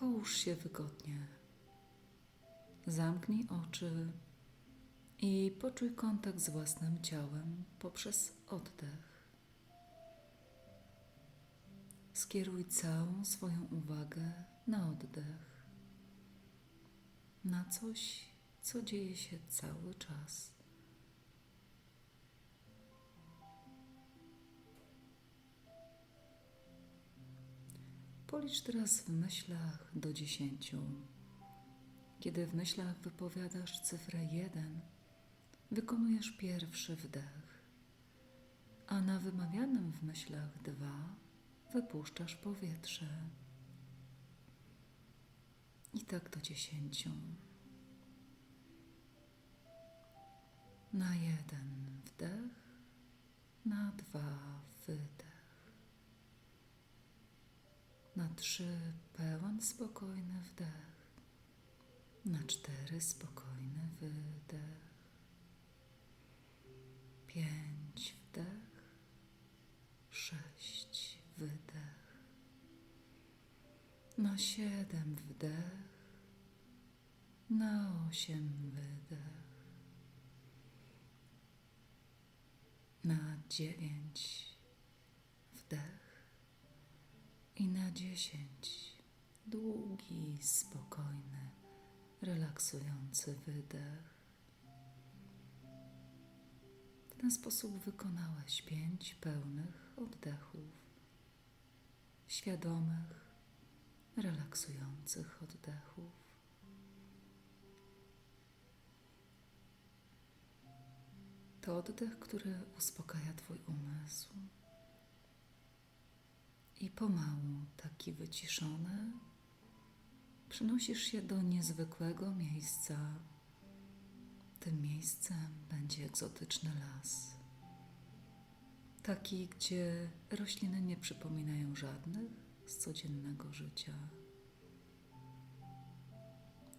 Połóż się wygodnie. Zamknij oczy i poczuj kontakt z własnym ciałem poprzez oddech. Skieruj całą swoją uwagę na oddech, na coś, co dzieje się cały czas. Policz teraz w myślach do dziesięciu. Kiedy w myślach wypowiadasz cyfrę jeden, wykonujesz pierwszy wdech, a na wymawianym w myślach dwa wypuszczasz powietrze. I tak do dziesięciu. Na jeden wdech, na dwa wydech. Na trzy pełen, spokojny wdech. Na cztery spokojny wydech. Pięć wdech. Sześć wydech. Na siedem wdech. Na osiem wydech. Na dziewięć wdech. I na dziesięć długi, spokojny, relaksujący wydech. W ten sposób wykonałeś pięć pełnych oddechów, świadomych, relaksujących oddechów. To oddech, który uspokaja Twój umysł. I pomału, taki wyciszony, przenosisz się do niezwykłego miejsca. Tym miejscem będzie egzotyczny las. Taki, gdzie rośliny nie przypominają żadnych z codziennego życia.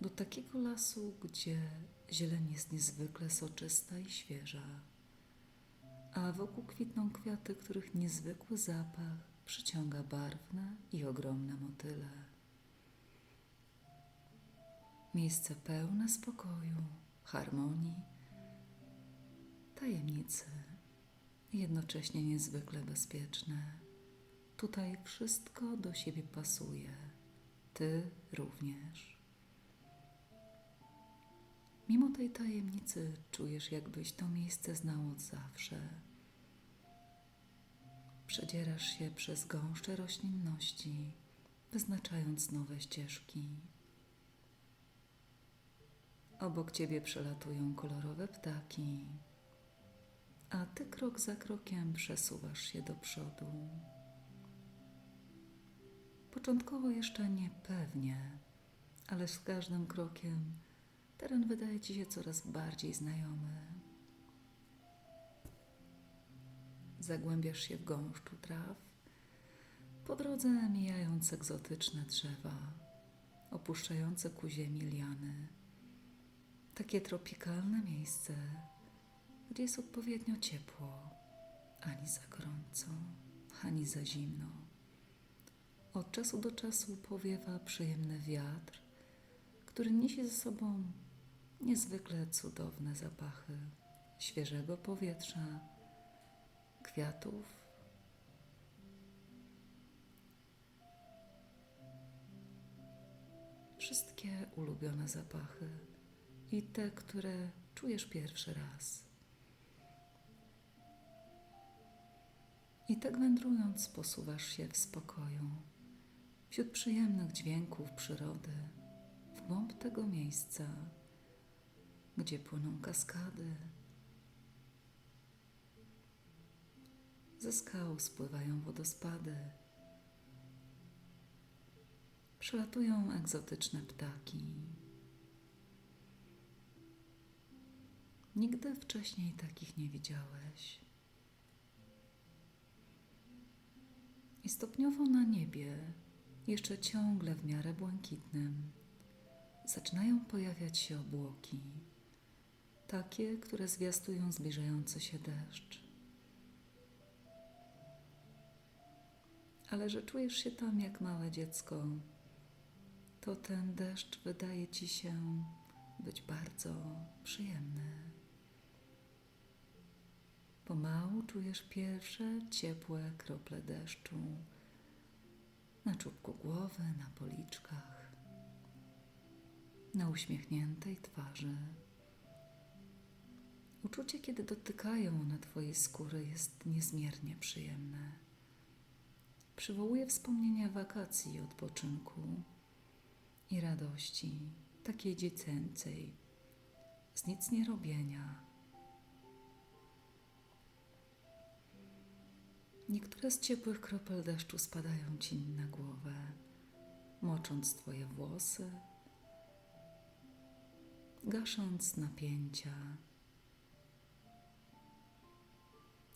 Do takiego lasu, gdzie zieleń jest niezwykle soczysta i świeża, a wokół kwitną kwiaty, których niezwykły zapach przyciąga barwne i ogromne motyle. Miejsce pełne spokoju, harmonii, tajemnicy, jednocześnie niezwykle bezpieczne. Tutaj wszystko do siebie pasuje, ty również. Mimo tej tajemnicy czujesz, jakbyś to miejsce znał od zawsze. Przedzierasz się przez gąszcze roślinności, wyznaczając nowe ścieżki. Obok ciebie przelatują kolorowe ptaki, a ty krok za krokiem przesuwasz się do przodu. Początkowo jeszcze niepewnie, ale z każdym krokiem teren wydaje ci się coraz bardziej znajomy. Zagłębiasz się w gąszczu traw, po drodze mijając egzotyczne drzewa, opuszczające ku ziemi liany. Takie tropikalne miejsce, gdzie jest odpowiednio ciepło, ani za gorąco, ani za zimno. Od czasu do czasu powiewa przyjemny wiatr, który niesie ze sobą niezwykle cudowne zapachy świeżego powietrza, kwiatów. Wszystkie ulubione zapachy i te, które czujesz pierwszy raz. I tak wędrując, posuwasz się w spokoju, wśród przyjemnych dźwięków przyrody, w głąb tego miejsca, gdzie płyną kaskady, ze skał spływają wodospady, przelatują egzotyczne ptaki. Nigdy wcześniej takich nie widziałeś. I stopniowo na niebie, jeszcze ciągle w miarę błękitnym, zaczynają pojawiać się obłoki, takie, które zwiastują zbliżający się deszcz. Ale że czujesz się tam jak małe dziecko, to ten deszcz wydaje ci się być bardzo przyjemny. Pomału czujesz pierwsze ciepłe krople deszczu na czubku głowy, na policzkach, na uśmiechniętej twarzy. Uczucie, kiedy dotykają one Twojej skóry, jest niezmiernie przyjemne. Przywołuje wspomnienia wakacji i odpoczynku i radości, takiej dziecięcej, z nic nie robienia. Niektóre z ciepłych kropel deszczu spadają Ci na głowę, mocząc Twoje włosy, gasząc napięcia.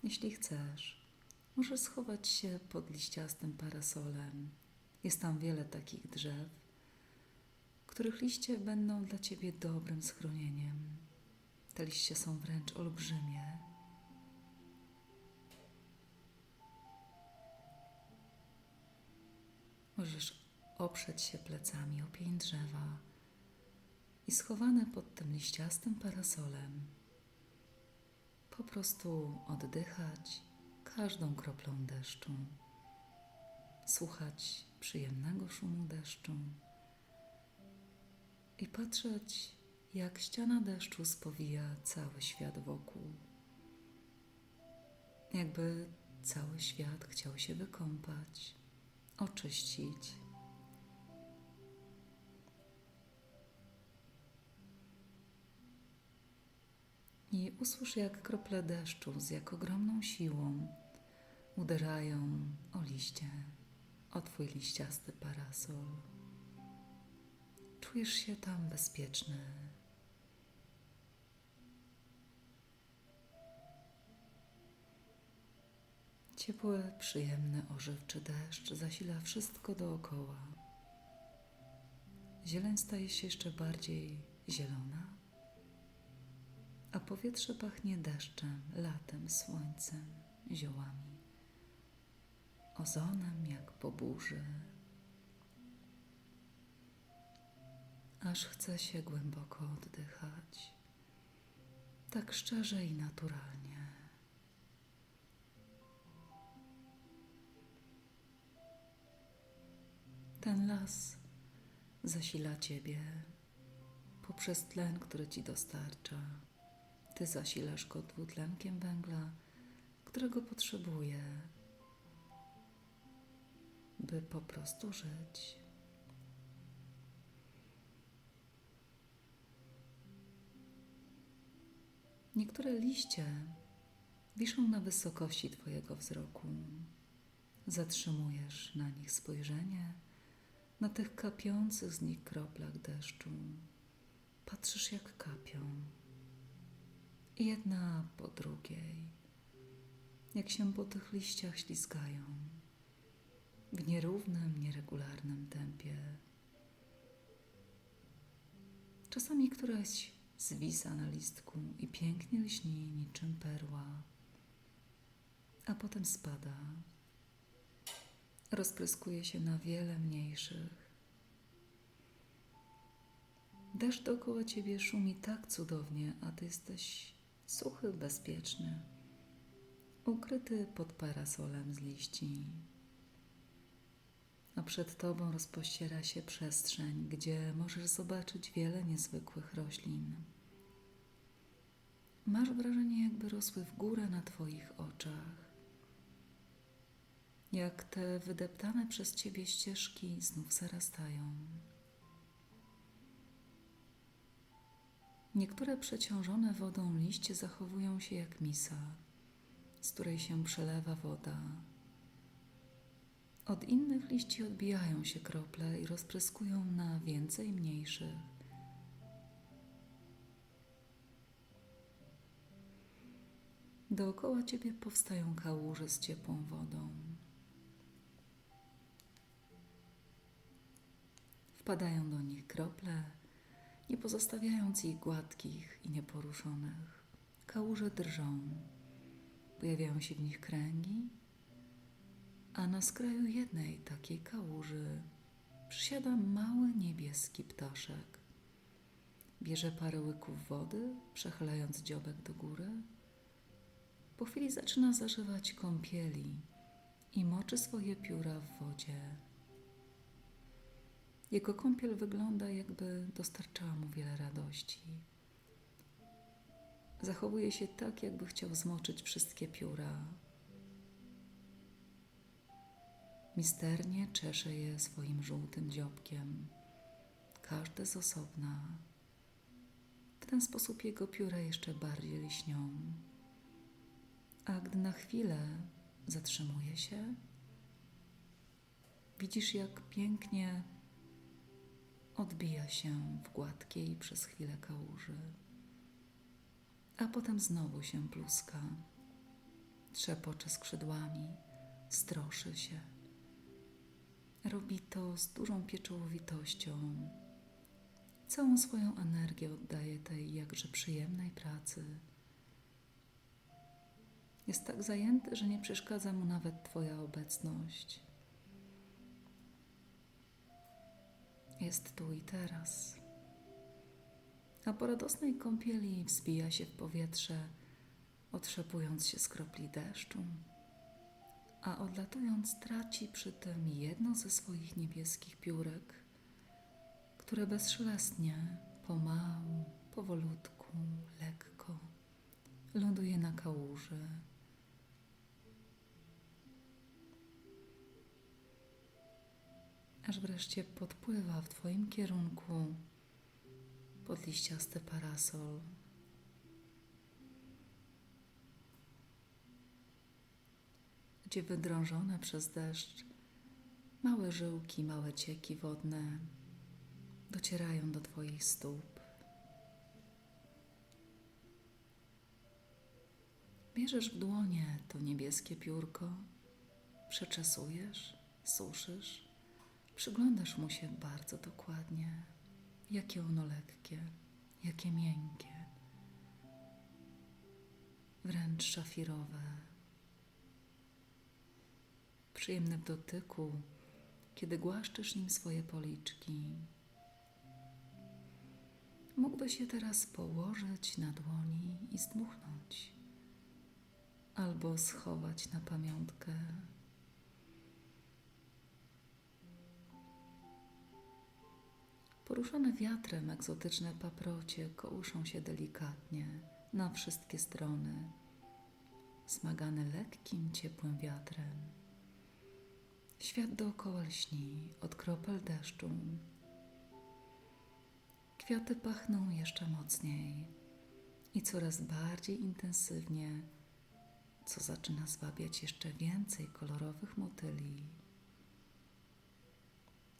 Jeśli chcesz, możesz schować się pod liściastym parasolem. Jest tam wiele takich drzew, których liście będą dla Ciebie dobrym schronieniem. Te liście są wręcz olbrzymie. Możesz oprzeć się plecami o pień drzewa i schowane pod tym liściastym parasolem po prostu oddychać każdą kroplą deszczu, słuchać przyjemnego szumu deszczu i patrzeć, jak ściana deszczu spowija cały świat wokół. Jakby cały świat chciał się wykąpać, oczyścić. I usłysz, jak krople deszczu z jak ogromną siłą uderzają o liście, o twój liściasty parasol. Czujesz się tam bezpieczny. Ciepły, przyjemny, ożywczy deszcz zasila wszystko dookoła. Zieleń staje się jeszcze bardziej zielona, a powietrze pachnie deszczem, latem, słońcem, ziołami, ozonem jak po burzy. Aż chce się głęboko oddychać, tak szczerze i naturalnie. Ten las zasila Ciebie poprzez tlen, który Ci dostarcza. Ty zasilasz go dwutlenkiem węgla, którego potrzebuje, by po prostu żyć. Niektóre liście wiszą na wysokości Twojego wzroku. Zatrzymujesz na nich spojrzenie, na tych kapiących z nich kroplach deszczu. Patrzysz, jak kapią jedna po drugiej, jak się po tych liściach ślizgają w nierównym, nieregularnym tempie. Czasami któraś zwisa na listku i pięknie lśni niczym perła, a potem spada, rozpryskuje się na wiele mniejszych. Deszcz dookoła ciebie szumi tak cudownie, a ty jesteś suchy, bezpieczny, ukryty pod parasolem z liści. A przed tobą rozpościera się przestrzeń, gdzie możesz zobaczyć wiele niezwykłych roślin. Masz wrażenie, jakby rosły w górę na twoich oczach. Jak te wydeptane przez ciebie ścieżki znów zarastają. Niektóre przeciążone wodą liście zachowują się jak misa, z której się przelewa woda. Od innych liści odbijają się krople i rozpryskują na więcej mniejszych. Dookoła ciebie powstają kałuże z ciepłą wodą. Wpadają do nich krople nie pozostawiając ich gładkich i nieporuszonych. Kałuże drżą, pojawiają się w nich kręgi, a na skraju jednej takiej kałuży przysiada mały niebieski ptaszek. Bierze parę łyków wody, przechylając dziobek do góry. Po chwili zaczyna zażywać kąpieli i moczy swoje pióra w wodzie. Jego kąpiel wygląda, jakby dostarczała mu wiele radości. Zachowuje się tak, jakby chciał zmoczyć wszystkie pióra. Misternie czesze je swoim żółtym dziobkiem, każde z osobna. W ten sposób jego pióra jeszcze bardziej lśnią. A gdy na chwilę zatrzymuje się, widzisz, jak pięknie odbija się w gładkiej przez chwilę kałuży, a potem znowu się pluska, trzepocze skrzydłami, stroszy się. Robi to z dużą pieczołowitością. Całą swoją energię oddaje tej jakże przyjemnej pracy. Jest tak zajęty, że nie przeszkadza mu nawet Twoja obecność. Jest tu i teraz. A po radosnej kąpieli wzbija się w powietrze, otrzepując się z kropli deszczu, a odlatując traci przy tym jedno ze swoich niebieskich piórek, które bezszelestnie, pomału, powolutku, lekko ląduje na kałuży. Aż wreszcie podpływa w Twoim kierunku pod liściasty parasol. Gdzie wydrążone przez deszcz małe żyłki, małe cieki wodne docierają do Twoich stóp. Bierzesz w dłonie to niebieskie piórko, przeczesujesz, suszysz, przyglądasz mu się bardzo dokładnie, jakie ono lekkie, jakie miękkie, wręcz szafirowe, przyjemne w dotyku, kiedy głaszczysz nim swoje policzki. Mógłbyś je teraz położyć na dłoni i zdmuchnąć, albo schować na pamiątkę. Poruszone wiatrem egzotyczne paprocie kołuszą się delikatnie na wszystkie strony, smagane lekkim, ciepłym wiatrem. Świat dookoła lśni od kropel deszczu. Kwiaty pachną jeszcze mocniej i coraz bardziej intensywnie, co zaczyna zwabiać jeszcze więcej kolorowych motyli.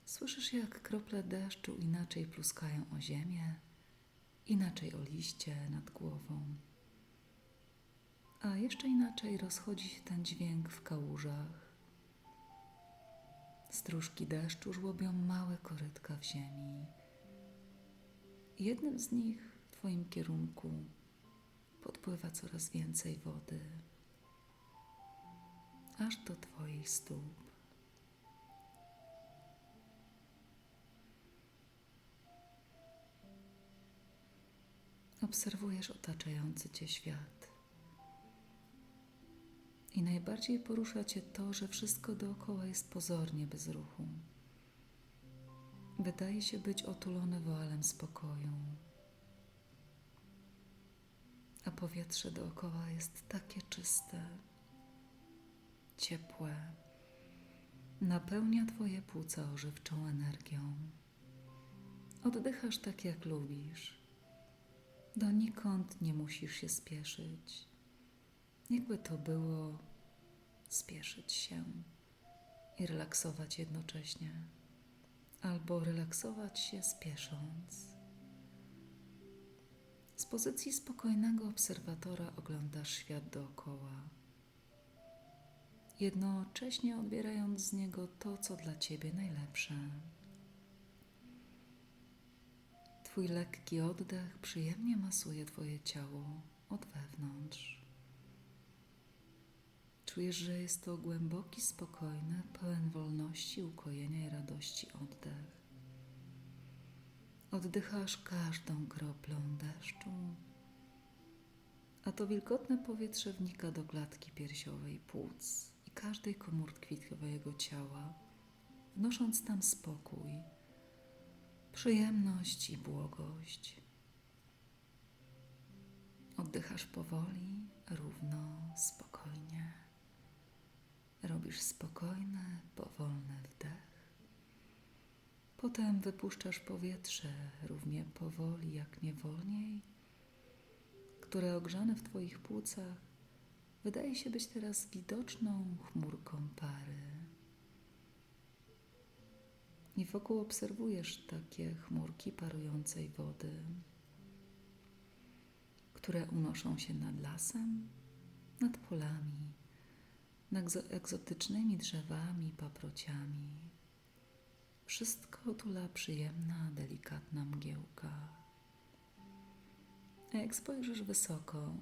Słyszysz, jak krople deszczu inaczej pluskają o ziemię, inaczej o liście nad głową. A jeszcze inaczej rozchodzi się ten dźwięk w kałużach. Stróżki deszczu żłobią małe korytka w ziemi. Jednym z nich w Twoim kierunku podpływa coraz więcej wody, aż do Twoich stóp. Obserwujesz otaczający Cię świat. I najbardziej porusza Cię to, że wszystko dookoła jest pozornie bez ruchu. Wydaje się być otulone woalem spokoju. A powietrze dookoła jest takie czyste, ciepłe, napełnia Twoje płuca ożywczą energią. Oddychasz tak, jak lubisz. Donikąd nie musisz się spieszyć. Jakby to było spieszyć się i relaksować jednocześnie, albo relaksować się spiesząc. Z pozycji spokojnego obserwatora oglądasz świat dookoła, jednocześnie odbierając z niego to, co dla ciebie najlepsze. Twój lekki oddech przyjemnie masuje Twoje ciało od wewnątrz. Czujesz, że jest to głęboki, spokojny, pełen wolności, ukojenia i radości oddech. Oddychasz każdą kroplą deszczu, a to wilgotne powietrze wnika do klatki piersiowej, płuc i każdej komórki Twojego ciała, wnosząc tam spokój, przyjemność i błogość. Oddychasz powoli, równo, spokojnie. Robisz spokojny, powolny wdech. Potem wypuszczasz powietrze równie powoli jak nie wolniej, które ogrzane w Twoich płucach wydaje się być teraz widoczną chmurką pary. I wokół obserwujesz takie chmurki parującej wody, które unoszą się nad lasem, nad polami, nad egzotycznymi drzewami, paprociami. Wszystko otula przyjemna, delikatna mgiełka. Jak spojrzysz wysoko,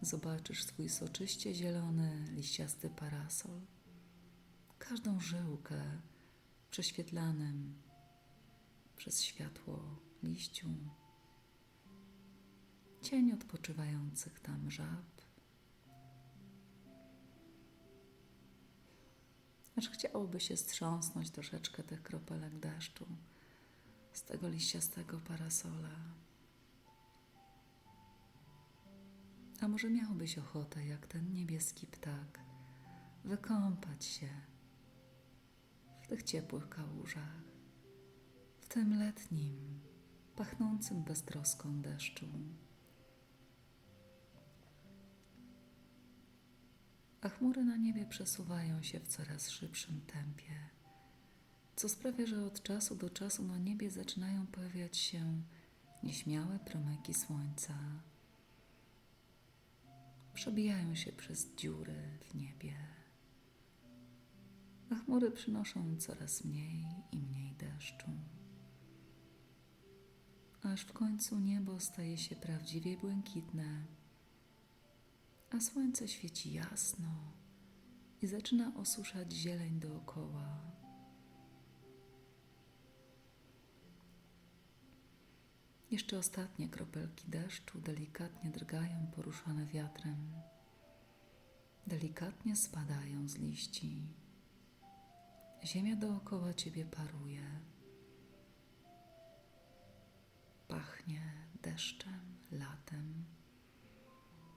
zobaczysz swój soczyście zielony, liściasty parasol, każdą żyłkę prześwietlanym przez światło liściu, cień odpoczywających tam żab, aż chciałoby się strząsnąć troszeczkę tych kropelek deszczu z tego liściastego parasola. A może miałbyś ochotę, jak ten niebieski ptak, wykąpać się w tych ciepłych kałużach, w tym letnim, pachnącym beztroską deszczu. A chmury na niebie przesuwają się w coraz szybszym tempie, co sprawia, że od czasu do czasu na niebie zaczynają pojawiać się nieśmiałe promyki słońca. Przebijają się przez dziury w niebie, a chmury przynoszą coraz mniej i mniej deszczu. Aż w końcu niebo staje się prawdziwie błękitne a słońce świeci jasno i zaczyna osuszać zieleń dookoła. Jeszcze ostatnie kropelki deszczu delikatnie drgają, poruszane wiatrem. Delikatnie spadają z liści. Ziemia dookoła ciebie paruje. Pachnie deszczem, latem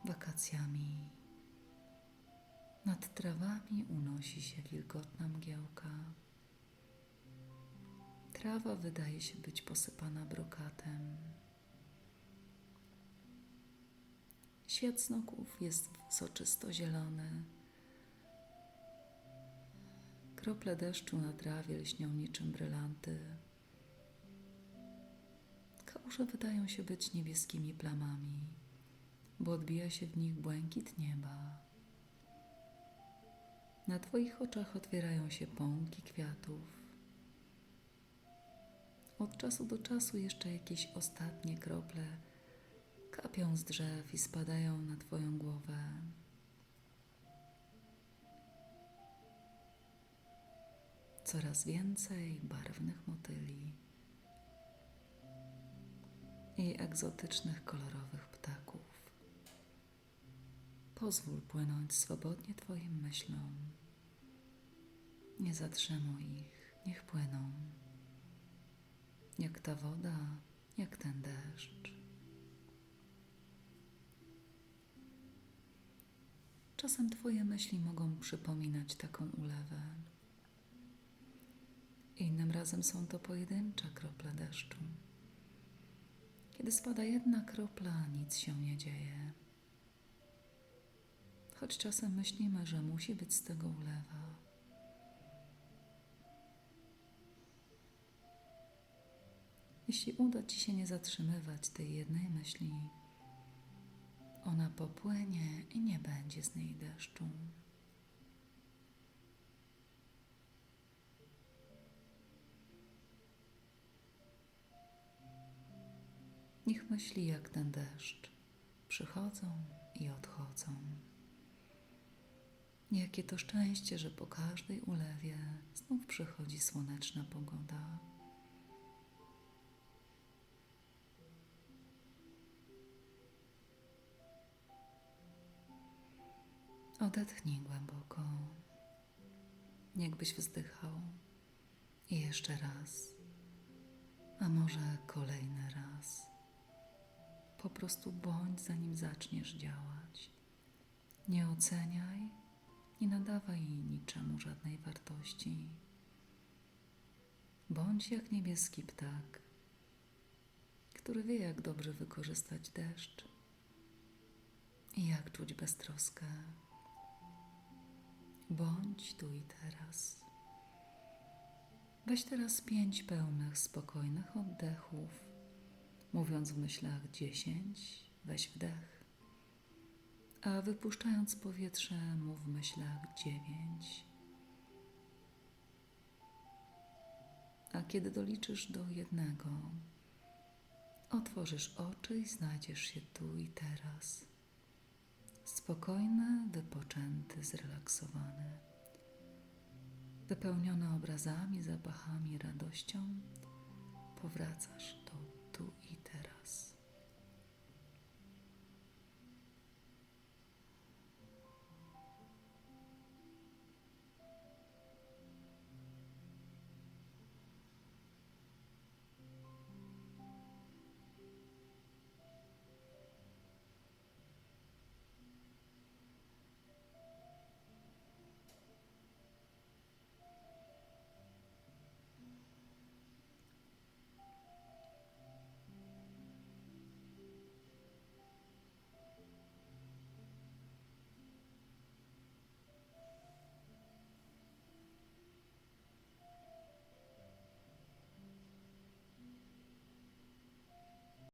wakacjami. Nad trawami unosi się wilgotna mgiełka. Trawa wydaje się być posypana brokatem. Świat snoków jest soczysto zielony. Krople deszczu na trawie lśnią niczym brylanty. Kałuże wydają się być niebieskimi plamami bo odbija się w nich błękit nieba. Na Twoich oczach otwierają się pąki kwiatów. Od czasu do czasu jeszcze jakieś ostatnie krople kapią z drzew i spadają na Twoją głowę. Coraz więcej barwnych motyli i egzotycznych, kolorowych ptaków. Pozwól płynąć swobodnie Twoim myślom. Nie zatrzymuj ich, niech płyną. Jak ta woda, jak ten deszcz. Czasem Twoje myśli mogą przypominać taką ulewę. Innym razem są to pojedyncze krople deszczu. Kiedy spada jedna kropla, nic się nie dzieje choć czasem myślimy, że musi być z tego ulewa. Jeśli uda Ci się nie zatrzymywać tej jednej myśli, ona popłynie i nie będzie z niej deszczu. Niech myśli jak ten deszcz przychodzą i odchodzą. Jakie to szczęście, że po każdej ulewie znów przychodzi słoneczna pogoda. Odetchnij głęboko, jakbyś wzdychał. I jeszcze raz, a może kolejny raz. Po prostu bądź, zanim zaczniesz działać. Nie oceniaj, nie nadawaj niczemu żadnej wartości. Bądź jak niebieski ptak, który wie, jak dobrze wykorzystać deszcz i jak czuć beztroskę. Bądź tu i teraz. Weź teraz pięć pełnych, spokojnych oddechów, mówiąc w myślach dziesięć, weź wdech, a wypuszczając powietrze, mów w myślach dziewięć. A kiedy doliczysz do jednego, otworzysz oczy i znajdziesz się tu i teraz. Spokojny, wypoczęty, zrelaksowany wypełniony obrazami, zapachami, radością, powracasz